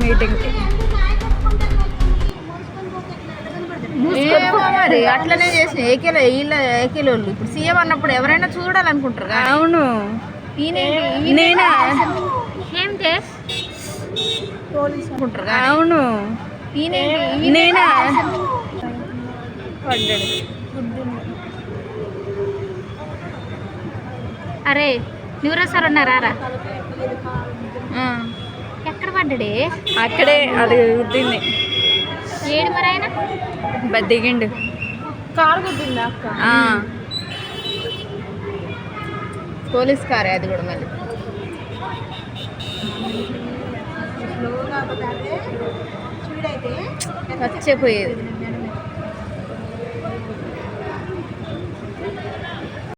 మీటింగ్కి మరి అట్లనే చేసిన ఏకే ఏకే ఏకేలో ఇప్పుడు సీఎం అన్నప్పుడు ఎవరైనా చూడాలనుకుంటారు అవును. అవును. అరే నువ్వు సార్ ఉన్నారా? రా పడ్డాడే అక్కడే అది గుద్దింది. ఏడు మరి ఆయన? దిగిండు. కారు గుద్దిందా అక్క? పోలీస్ కారే అది కూడా మళ్ళీ. చచ్చిపోయేది.